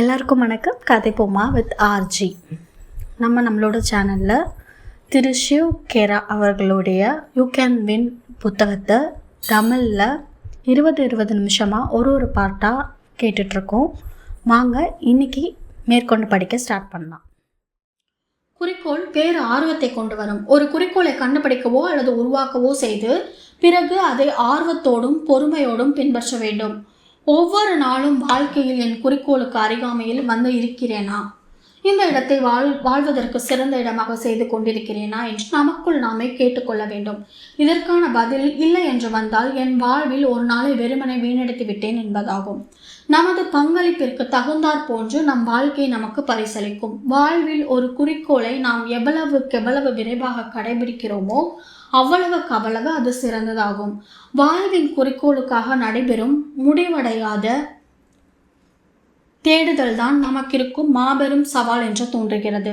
எல்லாருக்கும் வணக்கம். கதை போமா வித் ஆர்ஜி நம்ம நம்மளோட சேனலில் திரு ஷிவ் கேரா அவர்களுடைய யூ கேன் வின் புத்தகத்தை தமிழில் இருபது இருபது நிமிஷமாக ஒரு ஒரு பார்ட்டாக கேட்டுட்ருக்கோம். வாங்க இன்னைக்கு மேற்கொண்டு படிக்க ஸ்டார்ட் பண்ணலாம். குறிக்கோள் பேர் ஆர்வத்தை கொண்டு வரும். ஒரு குறிக்கோளை கண்டுபிடிக்கவோ அல்லது உருவாக்கவோ செய்து பிறகு அதை ஆர்வத்தோடும் பொறுமையோடும் பின்பற்ற வேண்டும். ஒவ்வொரு நாளும் வாழ்க்கையில் என் குறிக்கோளுக்கு அருகாமையில் வந்து இருக்கிறேனா? இந்த இடத்தை வாழ் வாழ்வதற்கு சிறந்த இடமாக செய்து கொண்டிருக்கிறேனா என்று நமக்குள் நாமே கேட்டுக்கொள்ள வேண்டும். இதற்கான பதில் இல்லை என்று வந்தால் என் வாழ்வில் ஒரு நாளை வெறுமனை வீணடித்து விட்டேன் என்பதாகும். நமது பங்களிப்பிற்கு தகுந்தாற் போன்று நம் வாழ்க்கை நமக்கு பரிசளிக்கும். வாழ்வில் ஒரு குறிக்கோளை நாம் எவ்வளவுக்கு எவ்வளவு விரைவாக கடைபிடிக்கிறோமோ அவ்வளவுக்கு அவ்வளவு அது சிறந்ததாகும். வாழ்வின் குறிக்கோளுக்காக நடைபெறும் முடிவடையாத தேடுதல் தான் நமக்கிருக்கும் மாபெரும் சவால் என்று தோன்றுகிறது.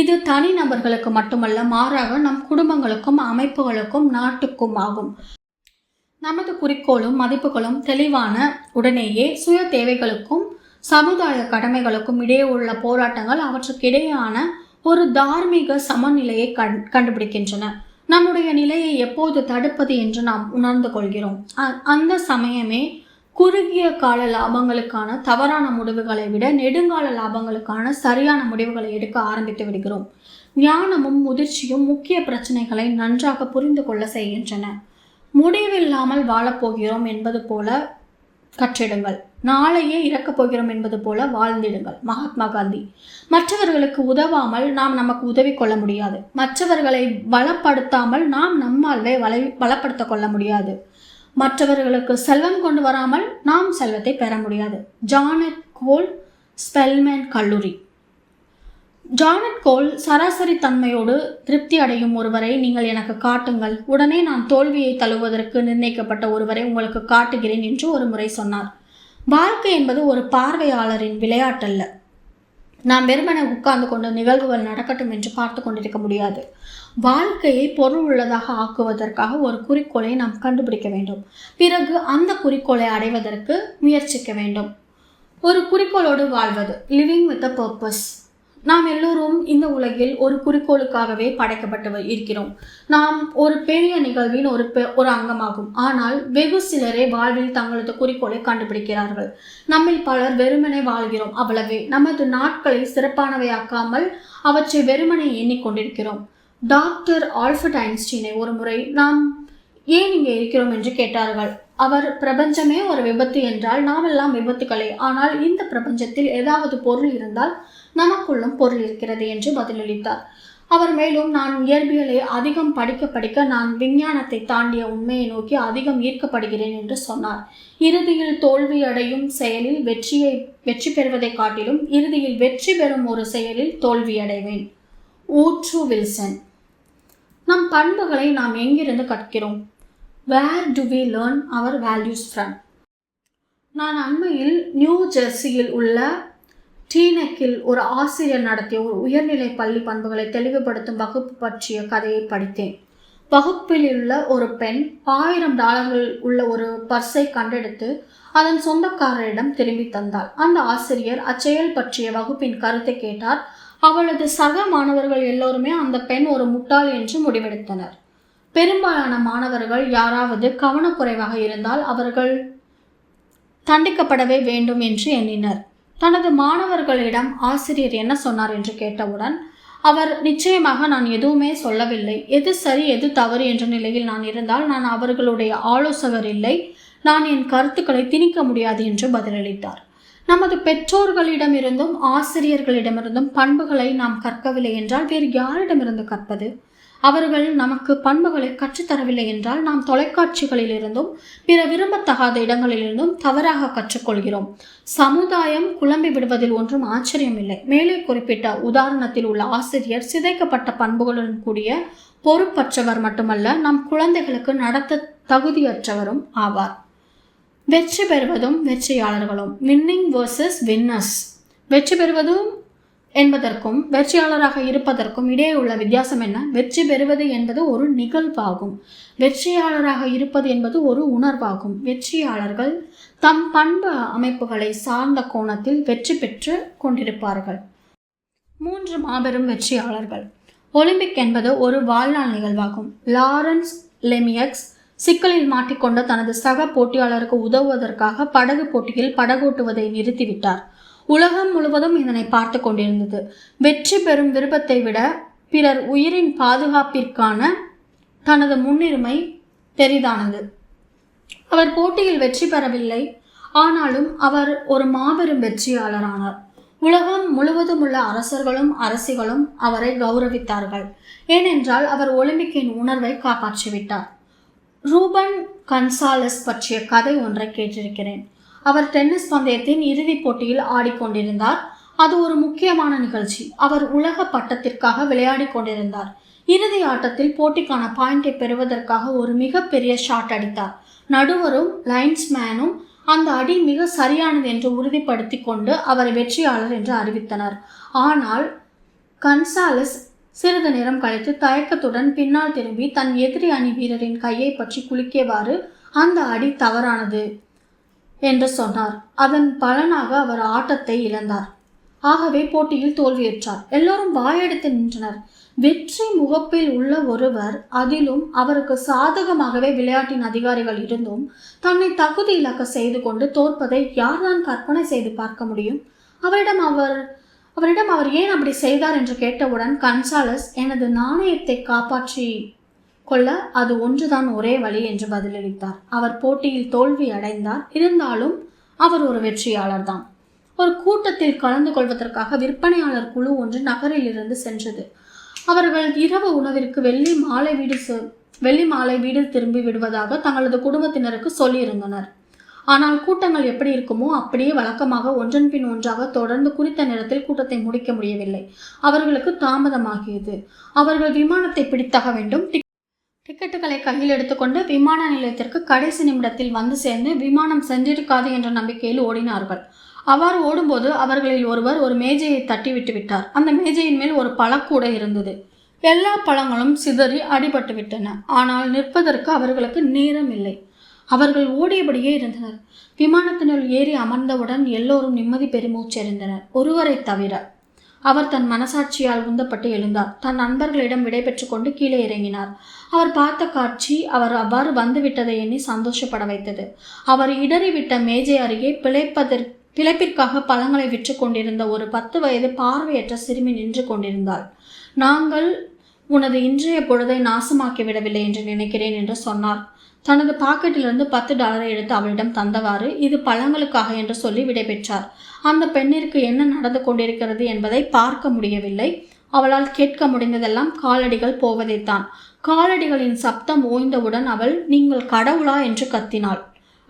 இது தனி நபர்களுக்கு மட்டுமல்ல மாறாக நம் குடும்பங்களுக்கும் அமைப்புகளுக்கும் நாட்டுக்கும் ஆகும். நமது குறிக்கோளும் மதிப்புகளும் தெளிவான உடனேயே சுய தேவைகளுக்கும் சமுதாய கடமைகளுக்கும் இடையே உள்ள போராட்டங்கள் அவற்றுக்கிடையான ஒரு தார்மீக சமநிலையை கண் கண்டுபிடிக்கின்றன. நம்முடைய நிலையை எப்போது தடுப்பது என்று நாம் உணர்ந்து கொள்கிறோம். அ- அந்த சமயமே குறுகிய கால லாபங்களுக்கான தவறான முடிவுகளை விட நெடுங்கால லாபங்களுக்கான சரியான முடிவுகளை எடுக்க ஆரம்பித்து விடுகிறோம். ஞானமும் முதிர்ச்சியும் முக்கிய பிரச்சனைகளை நன்றாக புரிந்து கொள்ள செய்கின்றன. முடிவில்லாமல் வாழப்போகிறோம் என்பது போல கற்றிடுங்கள். நாளையே இறக்கப் போகிறோம் என்பது போல வாழ்ந்திடுங்கள். மகாத்மா காந்தி. மற்றவர்களுக்கு உதவாமல் நாம் நமக்கு உதவி கொள்ள முடியாது. மற்றவர்களை வளப்படுத்தாமல் நாம் நம்மால்வே வலை வளப்படுத்த கொள்ள முடியாது. மற்றவர்களுக்கு செல்வம் கொண்டு வராமல் நாம் செல்வத்தை பெற முடியாது. ஜானட் கோல் ஸ்பெல்மேன் கல்லூரி. ஜானட் கோல் சராசரி தன்மையோடு திருப்தி அடையும் ஒருவரை நீங்கள் எனக்கு காட்டுங்கள். உடனே நான் தோல்வியை தழுவதற்கு நிர்ணயிக்கப்பட்ட ஒருவரை உங்களுக்கு காட்டுகிறேன் என்று ஒரு முறை சொன்னார். வாழ்க்கை என்பது ஒரு பார்வையாளரின் விளையாட்டல்ல. நாம் வெறுமனே உட்கார்ந்து கொண்டு நிகழ்வுகள் நடக்கட்டும் என்று பார்த்து கொண்டிருக்க முடியாது. வாழ்க்கையை பொருள் உள்ளதாக ஆக்குவதற்காக ஒரு குறிக்கோளை நாம் கண்டுபிடிக்க வேண்டும். பிறகு அந்த குறிக்கோளை அடைவதற்கு முயற்சிக்க வேண்டும். ஒரு குறிக்கோளோடு வாழ்வது லிவிங் வித் அ பர்பஸ் நாம் எல்லோரும் இந்த உலகில் ஒரு குறிக்கோளுக்காகவே படைக்கப்பட்டு இருக்கிறோம். நாம் ஒரு பெரிய நிகழ்வின் ஒரு பெ- ஒரு அங்கமாகும். ஆனால் வெகு சிலரே வாழ்வில் தங்களது குறிக்கோளை கண்டுபிடிக்கிறார்கள். நம்மில் பலர் வெறுமனை வாழ்கிறோம் அவ்வளவே. நமது நாட்களை சிறப்பானவையாக்காமல் அவற்றை வெறுமனை எண்ணிக்கொண்டிருக்கிறோம். டாக்டர் ஆல்ஃபர்ட் ஐன்ஸ்டீனை ஒரு முறை நாம் ஏன் இங்கே இருக்கிறோம் என்று கேட்டார்கள். அவர் பிரபஞ்சமே ஒரு விபத்து என்றால் நாமெல்லாம் விபத்துக்களே. ஆனால் இந்த பிரபஞ்சத்தில் ஏதாவது பொருள் இருந்தால் நமக்குள்ளும் பொருள் இருக்கிறது என்று பதிலளித்தார். அவர் மேலும் நான் இயற்பியலை அதிகம் படிக்க படிக்க நான் விஞ்ஞானத்தை தாண்டிய உண்மையை நோக்கி அதிகம் ஈர்க்கப்படுகிறேன் என்று சொன்னார். இறுதியில் தோல்வியடையும் செயலில் வெற்றியை வெற்றி பெறுவதைக் காட்டிலும் இறுதியில் வெற்றி பெறும் ஒரு செயலில் தோல்வியடைவேன் ஊற்று வில்சன். நம் பண்புகளை நாம் எங்கிருந்து கற்கிறோம்? Where do we learn our values from நான் அண்மையில் நியூ ஜெர்சியில் உள்ள டீனெக்கில் ஒரு ஆசிரியர் நடத்திய ஒரு உயர்நிலை பள்ளி பண்புகளை தெளிவுபடுத்தும் வகுப்பு பற்றிய கதையை படித்தேன். வகுப்பில் உள்ள ஒரு பெண் ஆயிரம் டாலர்கள் உள்ள ஒரு பர்ஸை கண்டெடுத்து அதன் சொந்தக்காரரிடம் திரும்பி தந்தாள். அந்த ஆசிரியர் அச்செயல் பற்றிய வகுப்பின் கருத்தை கேட்டார். அவளது சக மாணவர்கள் எல்லோருமே அந்த பெண் ஒரு முட்டாள் என்று முடிவெடுத்தனர். பெரும்பாலான மாணவர்கள் யாராவது கவனக்குறைவாக இருந்தால் அவர்கள் தண்டிக்கப்படவே வேண்டும் என்று எண்ணினர். தனது மாணவர்களிடம் ஆசிரியர் என்ன சொன்னார் என்று கேட்டவுடன் அவர் நிச்சயமாக நான் எதுவுமே சொல்லவில்லை. எது சரி எது தவறு என்ற நிலையில் நான் இருந்தால் நான் அவர்களுடைய ஆலோசகர் இல்லை. நான் என் கருத்துக்களை திணிக்க முடியாது என்று பதிலளித்தார். நமது பெற்றோர்களிடமிருந்தும் ஆசிரியர்களிடமிருந்தும் பண்புகளை நாம் கற்கவில்லை என்றால் வேறு யாரிடமிருந்து கற்பது? அவர்கள் நமக்கு பண்புகளை கற்றுத்தரவில்லை என்றால் நாம் தொலைக்காட்சிகளிலிருந்தும் பிற விரும்பத்தகாத இடங்களிலிருந்தும் தவறாக கற்றுக்கொள்கிறோம். சமுதாயம் குழம்பி விடுவதில் ஒன்றும் ஆச்சரியமில்லை. மேலே குறிப்பிட்ட உதாரணத்தில் உள்ள ஆசிரியர் சிதைக்கப்பட்ட பண்புகளுடன் கூடிய பொறுப்பற்றவர் மட்டுமல்ல நம் குழந்தைகளுக்கு நடத்த தகுதியற்றவரும் ஆவார். வெற்றி பெறுவதும் வெற்றியாளர்களும். Winning versus winners. வெற்றி பெறுவதும் என்பதற்கும் வெற்றியாளராக இருப்பதற்கும் இடையே உள்ள வித்தியாசம் என்ன? வெற்றி பெறுவது என்பது ஒரு நிகழ்வாகும். வெற்றியாளராக இருப்பது என்பது ஒரு உணர்வாகும். வெற்றியாளர்கள் தம் பண்பு அமைப்புகளை சார்ந்த கோணத்தில் வெற்றி பெற்று கொண்டிருப்பார்கள். மூன்று மாபெரும் வெற்றியாளர்கள். ஒலிம்பிக் என்பது ஒரு வாழ்நாள் நிகழ்வாகும். லாரன்ஸ் லெமியக்ஸ் சிக்கலில் மாட்டிக்கொண்ட தனது சக போட்டியாளருக்கு உதவுவதற்காக படகு போட்டியில் படகோட்டுவதை நிறுத்திவிட்டார். உலகம் முழுவதும் இதனை பார்த்து கொண்டிருந்தது. வெற்றி பெறும் விருப்பத்தை விட பிறர் உயிரின் பாதுகாப்பிற்கான தனது முன்னுரிமை பெரிதானது. அவர் போட்டியில் வெற்றி பெறவில்லை. ஆனாலும் அவர் ஒரு மாபெரும் வெற்றியாளரானார். உலகம் முழுவதும் உள்ள அரசர்களும் அரசிகளும் அவரை கௌரவித்தார்கள். ஏனென்றால் அவர் ஒலிம்பிக்கின் உணர்வை காப்பாற்றிவிட்டார். ரூபன் கன்சாலஸ் பற்றிய கதை ஒன்றை கேட்டிருக்கிறேன். அவர் டென்னிஸ் பந்தயத்தின் இறுதிப் போட்டியில் ஆடிக்கொண்டிருந்தார். அது ஒரு முக்கியமான நிகழ்ச்சி. அவர் உலக பட்டத்திற்காக விளையாடிக் கொண்டிருந்தார். இறுதி ஆட்டத்தில் போட்டிக்கான பாயிண்டை பெறுவதற்காக ஒரு மிகப்பெரிய ஷாட் அடித்தார். நடுவரும் லைன்ஸ்மேனும் அந்த அடி மிக சரியானது என்று உறுதிப்படுத்தி கொண்டு அவரை வெற்றியாளர் என்று அறிவித்தனர். ஆனால் கன்சாலஸ் சிறிது நேரம் கழித்து தயக்கத்துடன் பின்னால் திரும்பி தன் எதிரி அணி வீரரின் கையை பற்றி குலுக்கியவாறு அந்த அடி தவறானது. என்று சொன்னார். அதன் பலனாக அவர் ஆட்டத்தை இழந்தார். ஆகவே போட்டியில் தோல்வியுற்றார். எல்லோரும் வாயெடுத்து நின்றனர். வெற்றி முகப்பில் உள்ள ஒருவர் அதிலும் அவருக்கு சாதகமாகவே விளையாட்டின் அதிகாரிகள் இருந்தும் தன்னை தகுதி இலக்க செய்து கொண்டு தோற்பதை யார்தான் கற்பனை செய்து பார்க்க முடியும்? அவரிடம் அவர் அவரிடம் அவர் ஏன் அப்படி செய்தார் என்று கேட்டவுடன் கன்சாலஸ் எனது நாணயத்தை காப்பாற்றி கொள்ள அது ஒன்றுதான் ஒரே வழி என்று பதிலளித்தார். அவர் போட்டியில் தோல்வி அடைந்தார். இருந்தாலும் அவர் ஒரு வெற்றியாளர் தான் ஒரு கூட்டத்தில் கலந்து கொள்வதற்காக விற்பனையாளர் குழு ஒன்று நகரில் இருந்து சென்றது. அவர்கள் இரவு உணவிற்கு வெள்ளி மாலை வீடு செ- வெள்ளி மாலை வீடு திரும்பி விடுவதாக தங்களது குடும்பத்தினருக்கு சொல்லியிருந்தனர். ஆனால் கூட்டங்கள் எப்படி இருக்குமோ அப்படியே வழக்கமாக ஒன்றன் பின் ஒன்றாக தொடர்ந்து குறித்த நேரத்தில் கூட்டத்தை முடிக்க முடியவில்லை. அவர்களுக்கு தாமதமாகியது. அவர்கள் விமானத்தை பிடித்தாக வேண்டும். டிக்கெட்டுகளை கையில் எடுத்துக்கொண்டு விமான நிலையத்திற்கு கடைசி நிமிடத்தில் வந்து சேர்ந்து விமானம் சென்றிருக்காது என்ற நம்பிக்கையில் ஓடினார்கள். அவ்வாறு ஓடும்போது அவர்களில் ஒருவர் ஒரு மேஜையை தட்டிவிட்டு விட்டார். அந்த மேஜையின் மேல் ஒரு பழக்கூடை இருந்தது. எல்லா பழங்களும் சிதறி அடிபட்டு விட்டன. ஆனால் நிற்பதற்கு அவர்களுக்கு நேரம் இல்லை. அவர்கள் ஓடியபடியே இருந்தனர். விமானத்தினுள் ஏறி அமர்ந்தவுடன் எல்லோரும் நிம்மதி பெருமூச்செறிந்தனர். ஒருவரை தவிர அவர் தன் மனசாட்சியால் உந்தப்பட்டு எழுந்தார். தன் நண்பர்களிடம் விடைபெற்று கொண்டு கீழே இறங்கினார். அவர் பார்த்த காட்சி அவர் அவ்வாறு வந்துவிட்டதை எண்ணி சந்தோஷப்பட வைத்தது. அவர் இடறிவிட்ட மேஜை அருகே பிழைப்பதற்கு பிழைப்பிற்காக பழங்களை விற்று கொண்டிருந்த ஒரு பத்து வயது பார்வையற்ற சிறுமி நின்று கொண்டிருந்தாள். நாங்கள் உனது இன்றைய பொழுதை நாசமாக்கிவிடவில்லை என்று நினைக்கிறேன் என்று சொன்னார். தனது பாக்கெட்டிலிருந்து பத்து டாலரை எடுத்து அவளிடம் தந்தவாறு இது பழங்களுக்காக என்று சொல்லி விடைபெற்றார். அந்த பெண்ணிற்கு என்ன நடந்து கொண்டிருக்கிறது என்பதை பார்க்க முடியவில்லை. அவளால் கேட்க முடிந்ததெல்லாம் காலடிகள் போவதைத்தான். காலடிகளின் சப்தம் ஓய்ந்தவுடன் அவள் நீங்கள் கடவுளா? என்று கத்தினாள்.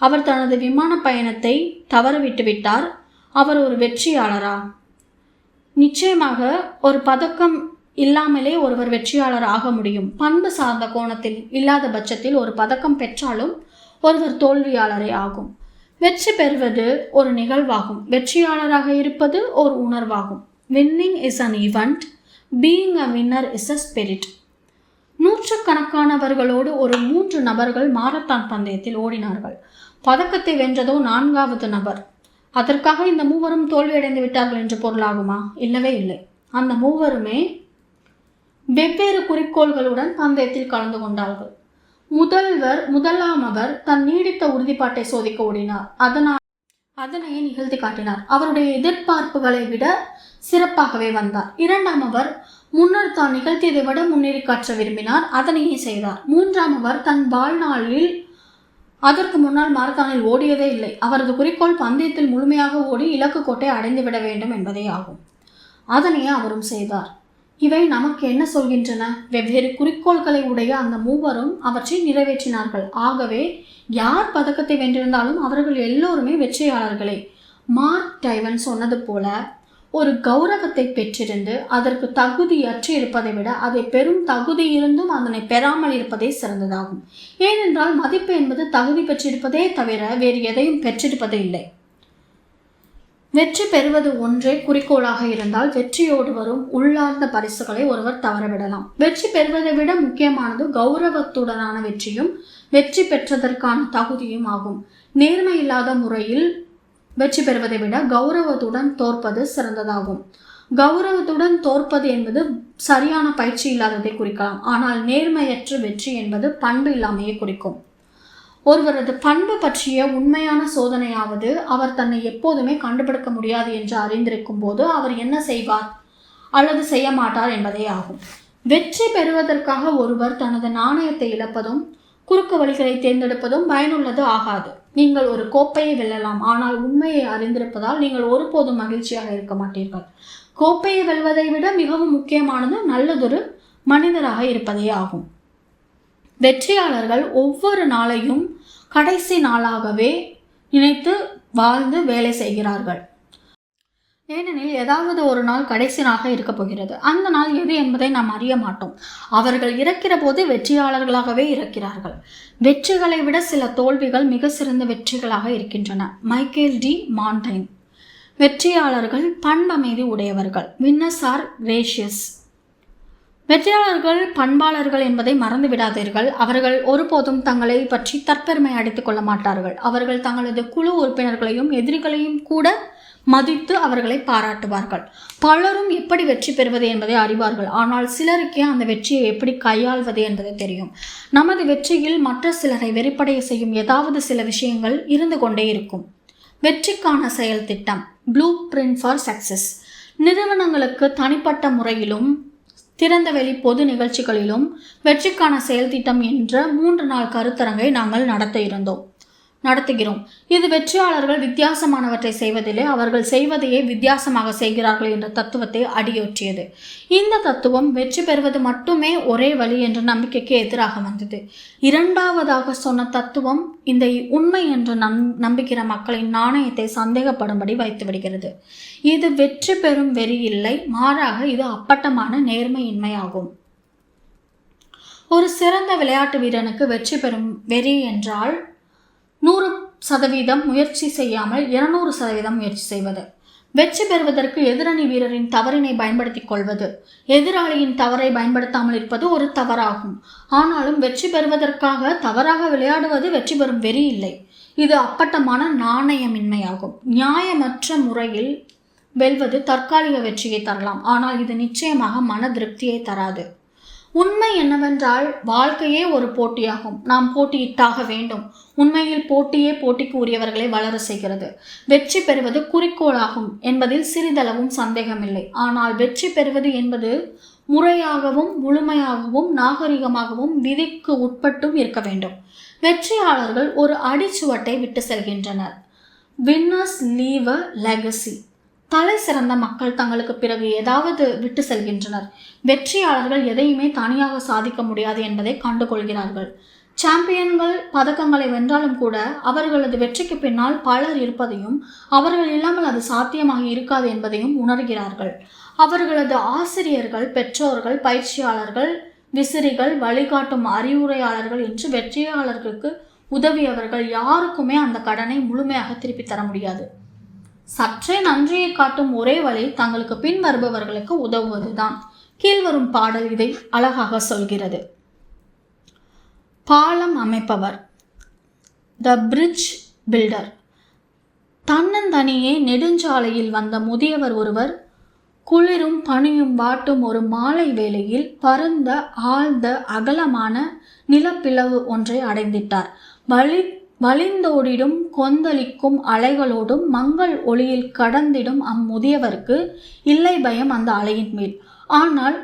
அவர் தனது விமான பயணத்தை தவறவிட்டு விட்டார். அவர் ஒரு வெற்றியாளரா? நிச்சயமாக ஒரு பதக்கம் இல்லாமலே ஒருவர் வெற்றியாளர் ஆக முடியும். பண்பு சார்ந்த கோணத்தில் இல்லாத பட்சத்தில் ஒரு பதக்கம் பெற்றாலும் ஒருவர் தோல்வியாளரே ஆகும். வெற்றி பெறுவது ஒரு நிகழ்வாகும். வெற்றியாளராக இருப்பது ஒரு உணர்வாகும். Winning is an event being a winner is a spirit நூற்றுக்கணக்கானவர்களோடு ஒரு மூன்று நபர்கள் மாரத்தான் பந்தயத்தில் ஓடினார்கள். பதக்கத்தை வென்றதோ நான்காவது நபர். அதற்காக இந்த மூவரும் தோல்வியடைந்து விட்டார்கள் என்று பொருளாகுமா? இல்லவே இல்லை. அந்த மூவருமே வெவ்வேறு குறிக்கோள்களுடன் பந்தயத்தில் கலந்து கொண்டார்கள். முதல்வர் முதலாமவர் தன் நீடித்த உறுதிப்பாட்டை சோதிக்க ஓடினார். அதனால் அதனையே நிகழ்த்தி காட்டினார். அவருடைய எதிர்பார்ப்புகளை விட சிறப்பாகவே வந்தார். இரண்டாம் அவர் முன்னர் தான் நிகழ்த்தியதை விட முன்னேறி காற்ற விரும்பினார். அதனையே செய்தார். மூன்றாம் அவர் தன் வாழ்நாளில் அதற்கு முன்னால் மாரத்தானில் ஓடியதே இல்லை. அவரது குறிக்கோள் பந்தயத்தில் முழுமையாக ஓடி இலக்கு கோட்டை அடைந்து விட வேண்டும் என்பதே ஆகும். அதனையே அவரும் செய்தார். இவை நமக்கு என்ன சொல்கின்றன? வெவ்வேறு குறிக்கோள்களை உடைய அந்த மூவரும் அவற்றை நிறைவேற்றினார்கள். ஆகவே யார் பதக்கத்தை வென்றிருந்தாலும் அவர்கள் எல்லோருமே வெற்றியாளர்களே. மார்க் டைவன் சொன்னது போல ஒரு கௌரவத்தை பெற்றிருந்து அதற்கு தகுதியற்று இருப்பதை விட அதை பெரும் தகுதி இருந்தும் அதனை பெறாமல் இருப்பதே சிறந்ததாகும். ஏனென்றால் மதிப்பு என்பது தகுதி பெற்றிருப்பதே தவிர வேறு எதையும் பெற்றிருப்பது இல்லை. வெற்றி பெறுவது ஒன்றே குறிக்கோளாக இருந்தால் வெற்றியோடு வரும் உள்ளார்ந்த பரிசுகளை ஒருவர் தவறவிடலாம். வெற்றி பெறுவதை விட முக்கியமானது கௌரவத்துடனான வெற்றியும் வெற்றி பெற்றதற்கான தகுதியும் ஆகும். நேர்மை இல்லாத முறையில் வெற்றி பெறுவதை விட கௌரவத்துடன் தோற்பது சிறந்ததாகும். கௌரவத்துடன் தோற்பது என்பது சரியான பயிற்சி இல்லாததை குறிக்கலாம். ஆனால் நேர்மையற்ற வெற்றி என்பது பண்பு இல்லாமையை குறிக்கும். ஒருவரது பண்பு பற்றிய உண்மையான சோதனையாவது அவர் தன்னை எப்போதுமே கண்டுபிடிக்க முடியாது என்று அறிந்திருக்கும் போது அவர் என்ன செய்வார்? அல்லது செய்ய மாட்டார் என்பதே ஆகும். வெற்றி பெறுவதற்காக ஒருவர் தனது நாணயத்தை இழப்பதும் குறுக்கு வழிகளை தேர்ந்தெடுப்பதும் பயனுள்ளது ஆகாது. நீங்கள் ஒரு கோப்பையை வெல்லலாம் ஆனால் உண்மையை அறிந்திருப்பதால் நீங்கள் ஒருபோதும் மகிழ்ச்சியாக இருக்க மாட்டீர்கள். கோப்பையை வெல்வதை விட மிகவும் முக்கியமானது நல்லதொரு மனிதராக இருப்பதே ஆகும். வெற்றியாளர்கள் ஒவ்வொரு நாளையும் கடைசி நாளாகவே நினைத்து வாழ்ந்து வேலை செய்கிறார்கள். ஏனெனில் ஏதாவது ஒரு நாள் கடைசி நாளாக இருக்கப் போகிறது. அந்த நாள் எது என்பதை நாம் அறிய மாட்டோம். அவர்கள் இறக்கிற போது வெற்றியாளர்களாகவே இறக்கிறார்கள் வெற்றிகளை விட சில தோல்விகள் மிக சிறந்த வெற்றிகளாக இருக்கின்றன. Michael D. மாண்டைன் வெற்றியாளர்கள் பண்பமைதி உடையவர்கள். Winners are gracious. வெற்றியாளர்கள் பண்பாளர்கள் என்பதை மறந்து விடாதீர்கள் அவர்கள் ஒருபோதும் தங்களை பற்றி தற்பெருமை அடித்துக் கொள்ள மாட்டார்கள். அவர்கள் தங்களது குழு உறுப்பினர்களையும் எதிரிகளையும் கூட மதித்து அவர்களை பாராட்டுவார்கள். பலரும் எப்படி வெற்றி பெறுவது என்பதை அறிவார்கள். ஆனால் சிலருக்கே அந்த வெற்றியை எப்படி கையாள்வது என்பது தெரியும். நமது வெற்றியில் மற்ற சிலரை வெறிப்படைய செய்யும் ஏதாவது சில விஷயங்கள் இருந்து கொண்டே இருக்கும். வெற்றிக்கான செயல் திட்டம் ப்ளூ பிரிண்ட் ஃபார் சக்சஸ் நிறுவனங்களுக்கு தனிப்பட்ட முறையிலும் திறந்தவெளி பொது நிகழ்ச்சிகளிலும் வெற்றிக்கான செயல் திட்டம் என்ற மூன்று நாள் கருத்தரங்கை நாங்கள் நடத்த இருந்தோம். நடத்துகிறோம். இது வெற்றியாளர்கள் வித்தியாசமானவற்றை செய்வதில்லை அவர்கள் செய்வதையே வித்தியாசமாக செய்கிறார்கள் என்ற தத்துவத்தை அடியொற்றியது. இந்த தத்துவம் வெற்றி பெறுவது மட்டுமே ஒரே வழி என்ற நம்பிக்கைக்கு எதிராக வந்தது. இரண்டாவதாக சொன்ன தத்துவம் இந்த உண்மை என்று நம் நம்புகிற மக்களின் நாணயத்தை சந்தேகப்படும்படி வைத்து விடுகிறது. இது வெற்றி பெறும் வெறி இல்லை மாறாக இது அப்பட்டமான நேர்மையின்மையாகும். ஒரு சிறந்த விளையாட்டு வீரனுக்கு வெற்றி பெறும் வெறி என்றால் நூறு சதவீதம் முயற்சி செய்யாமல் இருநூறு சதவீதம் முயற்சி செய்வது. வெற்றி பெறுவதற்கு எதிரணி வீரரின் தவறினை பயன்படுத்திக் கொள்வது. எதிராளியின் தவறை பயன்படுத்தாமல் இருப்பது ஒரு தவறாகும். ஆனாலும் வெற்றி பெறுவதற்காக தவறாக விளையாடுவது வெற்றி பெறும் வெறி இல்லை. இது அப்பட்டமான நாணயமின்மையாகும். நியாயமற்ற முறையில் வெல்வது தற்காலிக வெற்றியை தரலாம். ஆனால் இது நிச்சயமாக மன திருப்தியை தராது. உண்மை என்னவென்றால் வாழ்க்கையே ஒரு போட்டியாகும். நாம் போட்டியிட்டாக வேண்டும். உண்மையில் போட்டியே போட்டிக்கு உரியவர்களை வளர செய்கிறது. வெற்றி பெறுவது குறிக்கோளாகும் என்பதில் சிறிதளவும் சந்தேகமில்லை. ஆனால் வெற்றி பெறுவது என்பது முறையாகவும் முழுமையாகவும் நாகரிகமாகவும் விதிக்கு உட்பட்டும் இருக்க வேண்டும். வெற்றியாளர்கள் ஒரு அடிச்சுவட்டை விட்டு செல்கின்றனர். வின்னர்ஸ் லீவ் அ லெகசி தலை சிறந்த மக்கள் தங்களுக்கு பிறகு ஏதாவது விட்டு செல்கின்றனர். வெற்றியாளர்கள் எதையுமே தனியாக சாதிக்க முடியாது என்பதை கண்டுகொள்கிறார்கள். சாம்பியன்கள் பதக்கங்களை வென்றாலும் கூட அவர்களது வெற்றிக்கு பின்னால் பலர் இருப்பதையும் அவர்கள் இல்லாமல் அது சாத்தியமாக இருக்காது என்பதையும் உணர்கிறார்கள். அவர்களது ஆசிரியர்கள் பெற்றோர்கள் பயிற்சியாளர்கள் விசிறிகள் வழிகாட்டும் அறிவுரையாளர்கள் என்று வெற்றியாளர்களுக்கு உதவியவர்கள் யாருக்குமே அந்த கடனை முழுமையாக திருப்பித் தர முடியாது. சற்றே நன்றியை காட்டும் ஒரே வழி தங்களுக்கு பின் வருபவர்களுக்கு உதவுவதுதான். கீழ்வரும் பாடல் இதை அழகாக சொல்கிறது. பாலம் அமைப்பவர். த பிரிட்ஜ் பில்டர் தன்னந்தனியே நெடுஞ்சாலையில் வந்த முதியவர் ஒருவர் குளிரும் பனியும் வாட்டும் ஒரு மாலை வேளையில் பரந்த ஆழ்ந்த அகலமான நிலப்பிளவு ஒன்றை அடைந்திட்டார். வழி வலிந்தோடிடும் கொந்தளிக்கும் அலைகளோடும் மங்கள் ஒளியில் கடந்திடும் அம்முதியவருக்கு இல்லை பயம் அந்த அலையின் மேல். ஆனால்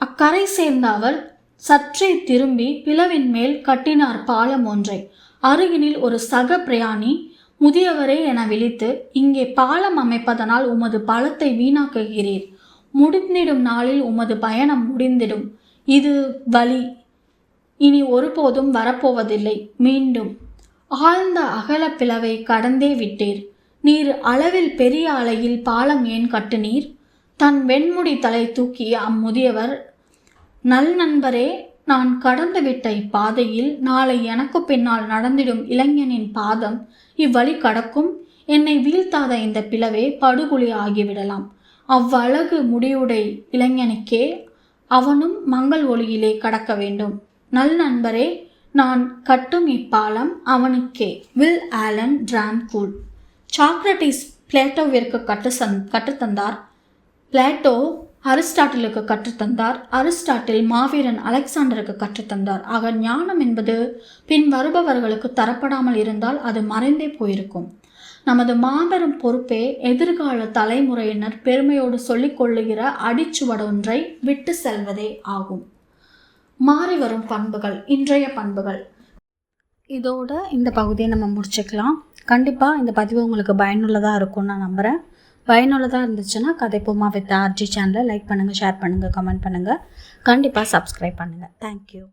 அக்கரை சேர்ந்த அவர் சற்றே திரும்பி பிளவின் மேல் கட்டினார் பாலம் ஒன்றை. அருகினில் ஒரு சக பிரயாணி முதியவரே என விழித்து இங்கே பாலம் அமைப்பதனால் உமது பலத்தை வீணாக்குகிறீர். முடிந்திடும் நாளில் உமது பயணம் முடிந்திடும். இது வலி இனி ஒருபோதும் வரப்போவதில்லை. மீண்டும் ஆழ்ந்த அகல பிளவை கடந்தே விட்டீர். நீர் அளவில் பெரிய அலையில் பாலம் ஏன் கட்டுநீர் தன் வெண்முடி தலை தூக்கிய அம்முதியவர் நல் நண்பரே நான் கடந்து விட்ட இப்பாதையில் நாளை எனக்கு பின்னால் நடந்திடும் இளைஞனின் பாதம் இவ்வழி கடக்கும். என்னை வீழ்த்தாத இந்த பிளவே படுகொலி ஆகிவிடலாம். அவ்வழகு முடிவுடை இளைஞனுக்கே அவனும் மங்கள் ஒளியிலே கடக்க வேண்டும். நல் நண்பரே நான் கட்டும் இப்பாலம் அவனுக்கே. Will Allen Dromgoole. சாக்ரட்டிஸ் பிளேட்டோவிற்கு கற்று சந் கற்றுத்தந்தார் பிளேட்டோ அரிஸ்டாட்டிலுக்கு கற்றுத்தந்தார் அரிஸ்டாட்டில் மாவீரன் அலெக்சாண்டருக்கு கற்றுத்தந்தார் ஆக ஞானம் என்பது பின் வருபவர்களுக்கு தரப்படாமல் இருந்தால் அது மறைந்தே போயிருக்கும். நமது மாபெரும் பொறுப்பே எதிர்கால தலைமுறையினர் பெருமையோடு சொல்லிக் கொள்ளுகிற அடிச்சுவடொன்றை விட்டு செல்வதே ஆகும். மாறி வரும் பண்புகள் இன்றைய பண்புகள். இதோட இந்த பகுதியை நம்ம முடிச்சுக்கலாம். கண்டிப்பாக இந்த பதிவு உங்களுக்கு பயனுள்ளதாக இருக்கும்னு நான் நம்புகிறேன் பயனுள்ளதாக இருந்துச்சுன்னா கதைப்போமா வித் ஆர்ஜி சேனலை லைக் பண்ணுங்கள் ஷேர் பண்ணுங்கள் கமெண்ட் பண்ணுங்கள் கண்டிப்பாக சப்ஸ்கிரைப் பண்ணுங்கள் தேங்க்யூ